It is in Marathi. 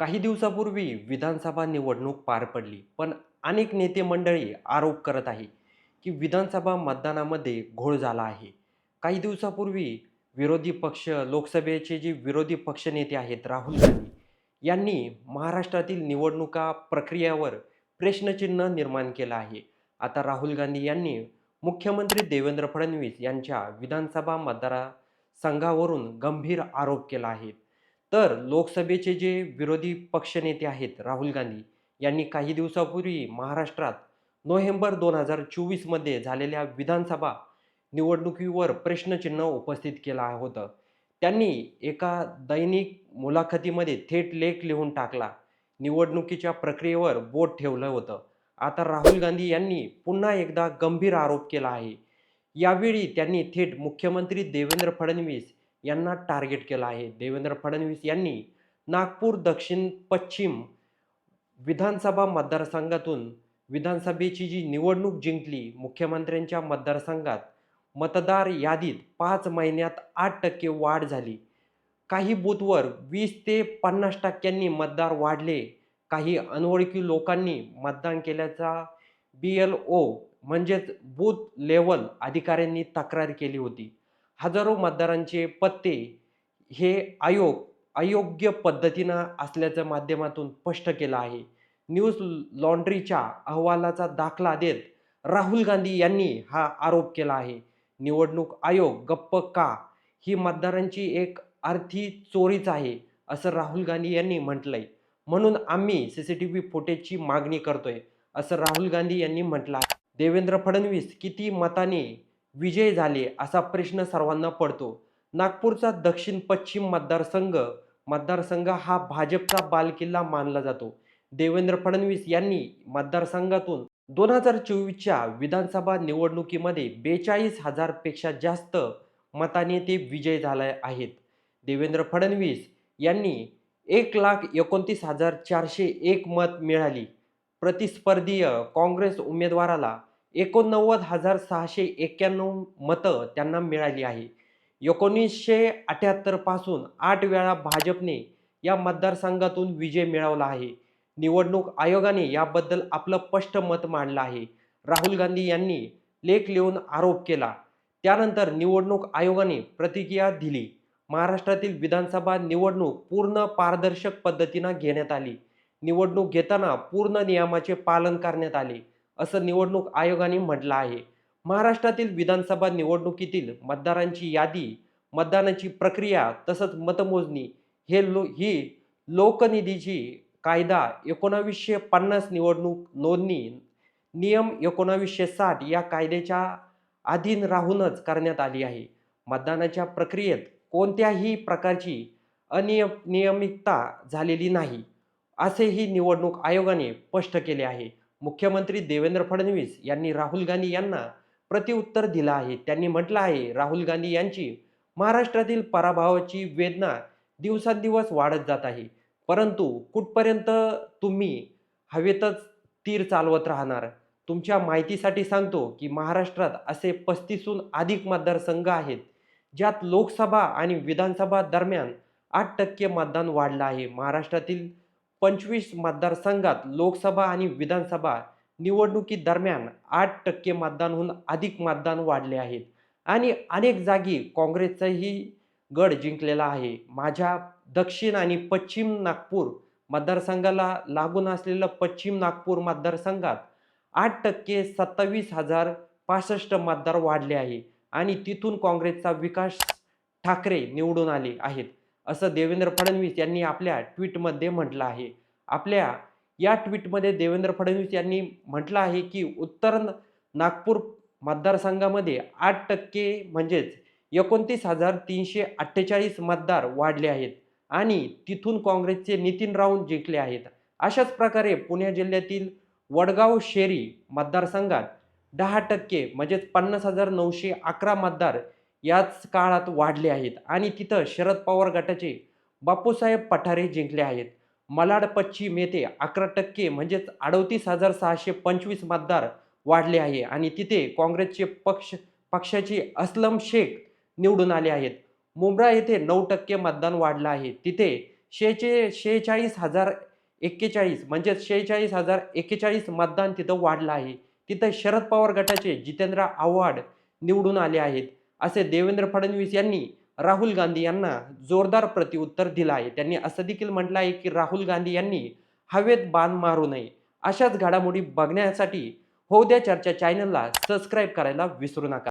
काही दिवसापूर्वी विधानसभा निवडणूक पार पडली पण अनेक नेते मंडळी आरोप करत आहे की विधानसभा मतदानामध्ये घोळ झाला आहे. काही दिवसापूर्वी विरोधी पक्ष लोकसभेचे जे विरोधी पक्षनेते आहेत राहुल गांधी यांनी महाराष्ट्रातील निवडणुका प्रक्रियेवर प्रश्नचिन्ह निर्माण केलं आहे. आता राहुल गांधी यांनी मुख्यमंत्री देवेंद्र फडणवीस यांच्या विधानसभा मतदारसंघावरून गंभीर आरोप केला आहे. तर लोकसभेचे जे विरोधी पक्षनेते आहेत राहुल गांधी यांनी काही दिवसापूर्वी महाराष्ट्रात नोव्हेंबर दोन हजार चोवीसमध्ये झालेल्या विधानसभा निवडणुकीवर प्रश्नचिन्ह उपस्थित केलं होतं. त्यांनी एका दैनिक मुलाखतीमध्ये थेट लेख लिहून टाकला. निवडणुकीच्या प्रक्रियेवर बोट ठेवलं होतं. आता राहुल गांधी यांनी पुन्हा एकदा गंभीर आरोप केला आहे. यावेळी त्यांनी थेट मुख्यमंत्री देवेंद्र फडणवीस यांना टार्गेट केलं आहे. देवेंद्र फडणवीस यांनी नागपूर दक्षिण पश्चिम विधानसभा मतदारसंघातून विधानसभेची जी निवडणूक जिंकली मुख्यमंत्र्यांच्या मतदारसंघात मतदार यादीत पाच महिन्यात आठ टक्के वाढ झाली. काही बूथवर वीस ते पन्नास टक्क्यांनी मतदार वाढले. काही अनोळखी लोकांनी मतदान केल्याचा बी एल ओ म्हणजेच बूथ लेवल अधिकाऱ्यांनी तक्रार केली होती. हजारो मतदारांचे पत्ते हे आयोग अयोग्य पद्धतीनं असल्याचं माध्यमातून स्पष्ट केलं आहे. न्यूज लॉन्ड्रीच्या अहवालाचा दाखला देत राहुल गांधी यांनी हा आरोप केला आहे. निवडणूक आयोग गप्प का? ही मतदारांची एक अर्थी चोरीच आहे असं राहुल गांधी यांनी म्हटलंय. म्हणून आम्ही सी सी टी व्ही फुटेजची मागणी करतोय असं राहुल गांधी यांनी म्हटलं देवेंद्र फडणवीस किती मताने विजय झाले असा प्रश्न सर्वांना पडतो. नागपूरचा दक्षिण पश्चिम मतदारसंघ मतदारसंघ हा भाजपचा बालकिल्ला मानला जातो. देवेंद्र फडणवीस यांनी मतदारसंघातून दोन हजार चोवीसच्या विधानसभा निवडणुकीमध्ये बेचाळीस हजारपेक्षा जास्त मताने ते विजय झाले आहेत. देवेंद्र फडणवीस यांनी एक लाख एकोणतीस हजार चारशे एक मत मिळाली. प्रतिस्पर्धीय काँग्रेस उमेदवाराला एकोणनव्वद हजार सहाशे एक्क्याण्णव मतं त्यांना मिळाली आहे. एकोणीसशे अठ्ठ्याहत्तरपासून आठ वेळा भाजपने या मतदारसंघातून विजय मिळवला आहे. निवडणूक आयोगाने याबद्दल आपलं स्पष्ट मत मांडलं आहे. राहुल गांधी यांनी लेख लिहून आरोप केला. त्यानंतर निवडणूक आयोगाने प्रतिक्रिया दिली. महाराष्ट्रातील विधानसभा निवडणूक पूर्ण पारदर्शक पद्धतीनं घेण्यात आली. निवडणूक घेताना पूर्ण नियमाचे पालन करण्यात आले. असं निवडणूक आयोगाने म्हटलं आहे. महाराष्ट्रातील विधानसभा निवडणुकीतील मतदारांची यादी मतदानाची प्रक्रिया तसंच मतमोजणी हे लो ही लोकनिधीची कायदा एकोणावीसशे पन्नास निवडणूक नोंदणी नियम एकोणावीसशे साठ या कायद्याच्या अधीन राहूनच करण्यात आली आहे. मतदानाच्या प्रक्रियेत कोणत्याही प्रकारची अनियमितता झालेली नाही असेही निवडणूक आयोगाने स्पष्ट केले आहे. मुख्यमंत्री देवेंद्र फडणवीस यांनी राहुल गांधी यांना प्रतिउत्तर दिलं आहे. त्यांनी म्हटलं आहे राहुल गांधी यांची महाराष्ट्रातील पराभवाची वेदना दिवसांदिवस वाढत जात आहे. परंतु कुठपर्यंत तुम्ही हवेतच तीर चालवत राहणार? तुमच्या माहितीसाठी सांगतो की महाराष्ट्रात असे पस्तीसहून अधिक मतदारसंघ आहेत ज्यात लोकसभा आणि विधानसभा दरम्यान आठ टक्के मतदान वाढलं आहे. महाराष्ट्रातील पंचवीस मतदारसंघात लोकसभा आणि विधानसभा निवडणुकीदरम्यान आठ टक्के मतदानहून अधिक मतदान वाढले आहेत. आणि अनेक जागी काँग्रेसचाही गड जिंकलेला आहे. माझ्या दक्षिण आणि पश्चिम नागपूर मतदारसंघाला लागून असलेलं पश्चिम नागपूर मतदारसंघात आठ टक्के सत्तावीस हजार पासष्ट मतदार वाढले आहे. आणि तिथून काँग्रेसचा विकास ठाकरे निवडून आले आहेत. असं देवेंद्र फडणवीस यांनी आपल्या ट्विटमध्ये म्हटलं आहे. आपल्या या ट्विटमध्ये देवेंद्र फडणवीस यांनी म्हटलं आहे की उत्तर नागपूर मतदारसंघामध्ये आठ टक्के म्हणजेच एकोणतीस हजार तीनशे अठ्ठेचाळीस मतदार वाढले आहेत आणि तिथून काँग्रेसचे नितीन राऊत जिंकले आहेत. अशाच प्रकारे पुणे जिल्ह्यातील वडगाव शेरी मतदारसंघात दहा टक्के म्हणजेच पन्नास हजार नऊशे अकरा मतदार याच काळात वाढले आहेत. आणि तिथं शरद पवार गटाचे बापूसाहेब पठारे जिंकले आहेत. मलाड पश्चिम येथे अकरा टक्के म्हणजेच अडतीस हजार सहाशे पंचवीस मतदार वाढले आहे. आणि तिथे काँग्रेसचे पक्ष पक्षाचे असलम शेख निवडून आले आहेत. मुंब्रा येथे नऊ टक्के मतदान वाढलं आहे. तिथे शेचे शेहेचाळीस हजार एक्केचाळीस म्हणजेच शेहेचाळीस हजार एक्केचाळीस मतदान तिथं वाढलं आहे. तिथं शरद पवार गटाचे जितेंद्र आव्हाड निवडून आले आहेत. असे देवेंद्र फडणवीस यांनी राहुल गांधी यांना जोरदार प्रतिउत्तर दिलं आहे. त्यांनी असं देखील म्हटलं आहे की राहुल गांधी यांनी हवेत बाण मारू नये. अशाच घडामोडी बघण्यासाठी होऊ द्या चर्चा. चॅनलला सबस्क्राईब करायला विसरू नका.